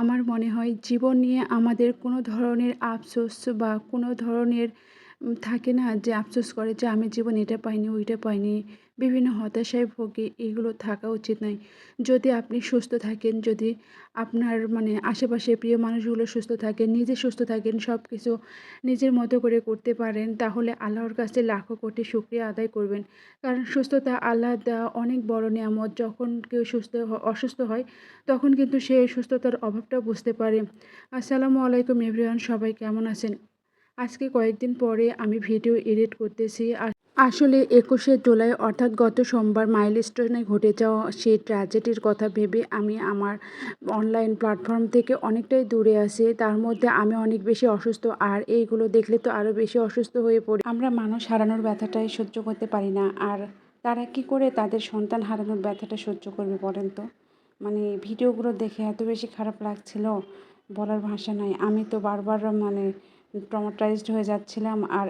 আমার মনে হয় জীবন নিয়ে আমাদের কোনো ধরনের আফসোস বা কোনো ধরনের থাকে না যে আফসোস করে যে আমি জীবন এটা পাইনি, ওইটা পাইনি, বিভিন্ন হতাশায় ভুগি এগুলো থাকা উচিত নয়। যদি আপনি সুস্থ থাকেন, যদি আপনার মানে আশেপাশে প্রিয় মানুষগুলো সুস্থ থাকেন, নিজে সুস্থ থাকেন সব কিছু নিজের মতো করে করতে পারেন, তাহলে আল্লাহর কাছে লাখো কোটি শুক্রিয়া আদায় করবেন। কারণ সুস্থতা আল্লাহ দেওয়া অনেক বড় নিয়ামত। যখন কেউ সুস্থ অসুস্থ হয়, তখন কিন্তু সে সুস্থতার অভাবটা বুঝতে পারে। আসসালামু আলাইকুম এভরিওয়ান, সবাই কেমন আছেন? আজকে কয়েকদিন পরে আমি ভিডিও এডিট করতেছি। আর আসলে একুশে জুলাই, অর্থাৎ গত সোমবার মাইলস্টোনে ঘটে যাওয়া সেই ট্র্যাজেডির কথা ভেবে আমি আমার অনলাইন প্ল্যাটফর্ম থেকে অনেকটাই দূরে আছি। তার মধ্যে আমি অনেক বেশি অসুস্থ, আর এইগুলো দেখলে তো আরও বেশি অসুস্থ হয়ে পড়ি। আমরা মানুষ হারানোর ব্যথাটাই সহ্য করতে পারি না, আর তারা কি করে তাদের সন্তান হারানোর ব্যথাটা সহ্য করবে বলেন তো? মানে ভিডিওগুলো দেখে এত বেশি খারাপ লাগছিল, বলার ভাষা নাই। আমি তো বারবার মানে ট্রমাটাইজড হয়ে যাচ্ছিলাম আর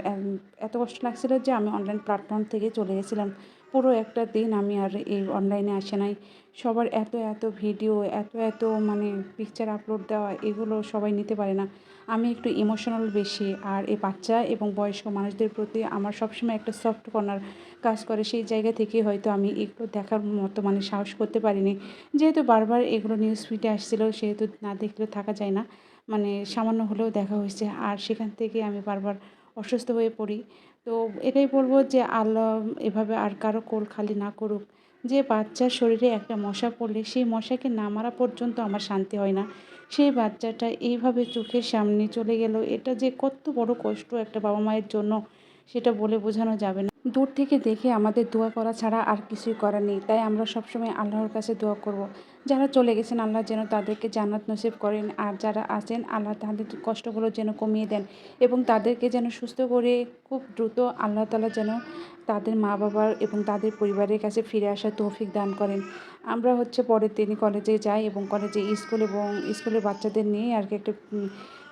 এত কষ্ট লাগছিল যে আমি অনলাইন প্ল্যাটফর্ম থেকে চলে গেছিলাম। পুরো একটা দিন আমি আর এই অনলাইনে আসে নাই। সবার এত এত ভিডিও এত এত মানে পিকচার আপলোড দেওয়া, এগুলো সবাই নিতে পারে না। আমি একটু ইমোশনাল বেশি আর এই বাচ্চা এবং বয়স্ক মানুষদের প্রতি আমার সবসময় একটা সফট কর্নার কাজ করে। সেই জায়গা থেকে হয়তো আমি এগুলো দেখার মতো মানে সাহস করতে পারিনি। যেহেতু বারবার এগুলো নিউজ ফিডে আসছিল, সেহেতু না দেখলে থাকা যায় না। মানে সামান্য হলেও দেখা হয়েছে। আর সেখান থেকে আমি বারবার অসুস্থ হয়ে পড়ি। তো এটাই বলব যে আল্লাহ এভাবে আর কারও কোল খালি না করুক। যে বাচ্চার শরীরে একটা মশা পড়লে সেই মশাকে না মারা পর্যন্ত আমার শান্তি হয় না। সেই বাচ্চাটা এইভাবে চোখের সামনে চলে গেল। এটা যে কত বড় কষ্ট একটা বাবা মায়ের জন্য। সেটা বলে বোঝানো যাবে না। দূর থেকে দেখে আমাদের দোয়া করা ছাড়া আর কিছুই করার নেই। তাই আমরা সবসময় আল্লাহর কাছে দোয়া করব। যারা চলে গেছেন, আল্লাহ যেন তাদেরকে জান্নাত নসিব করেন। আর যারা আছেন, আল্লাহ তাদের কষ্টগুলো যেন কমিয়ে দেন এবং তাদেরকে যেন সুস্থ করে খুব দ্রুত আল্লাহ তালা যেন তাদের মা বাবার এবং তাদের পরিবারের কাছে ফিরে আসার তৌফিক দান করেন। আমরা হচ্ছে পরের দিনই কলেজে যাই এবং কলেজে স্কুল এবং স্কুলের বাচ্চাদের নিয়ে আর কি একটা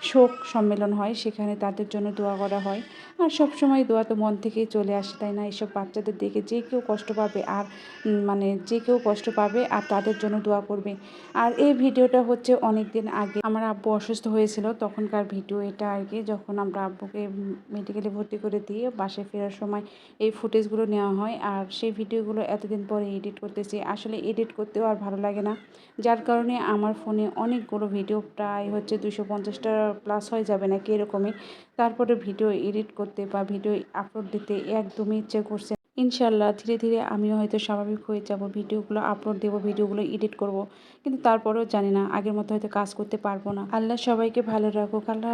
শোক সম্মেলন হয়, সেখানে তাদের জন্য দোয়া করা হয়। আর সব সময় দোয়া তো মন থেকেই চলে আসে, তাই না? এইসব বাচ্চাদের দেখে যে কেউ কষ্ট পাবে আর মানে যে কেউ কষ্ট পাবে আর তাদের জন্য দোয়া করবে। আর এই ভিডিওটা হচ্ছে অনেক দিন আগে আমার আব্বু অসুস্থ হয়েছিল, তখনকার ভিডিও এটা আর কি। যখন আমরা আব্বুকে মেডিকেলে ভর্তি করে দিয়ে বাসে ফেরার সময় এই ফুটেজগুলো নেওয়া হয়, আর সেই ভিডিওগুলো এতদিন পরে এডিট করতেছি। আসলে এডিট করতেও আর ভালো লাগে না। যার কারণে আমার ফোনে অনেকগুলো ভিডিও, প্রায় হচ্ছে দুশো পঞ্চাশটা প্লাস হয়ে যাবে নাকি এরকমই। তারপরে ভিডিও এডিট করতে বা ভিডিও আপলোড দিতে একদমই ইচ্ছে করছে ইনশাল্লাহ ধীরে ধীরে আমিও হয়তো স্বাভাবিক হয়ে যাব ভিডিওগুলো আপলোড দেব ভিডিওগুলো এডিট করব। কিন্তু তারপরেও জানি না, আগের মতো হয়তো কাজ করতে পারব না। আল্লাহ সবাইকে ভালো রাখুক, আল্লাহ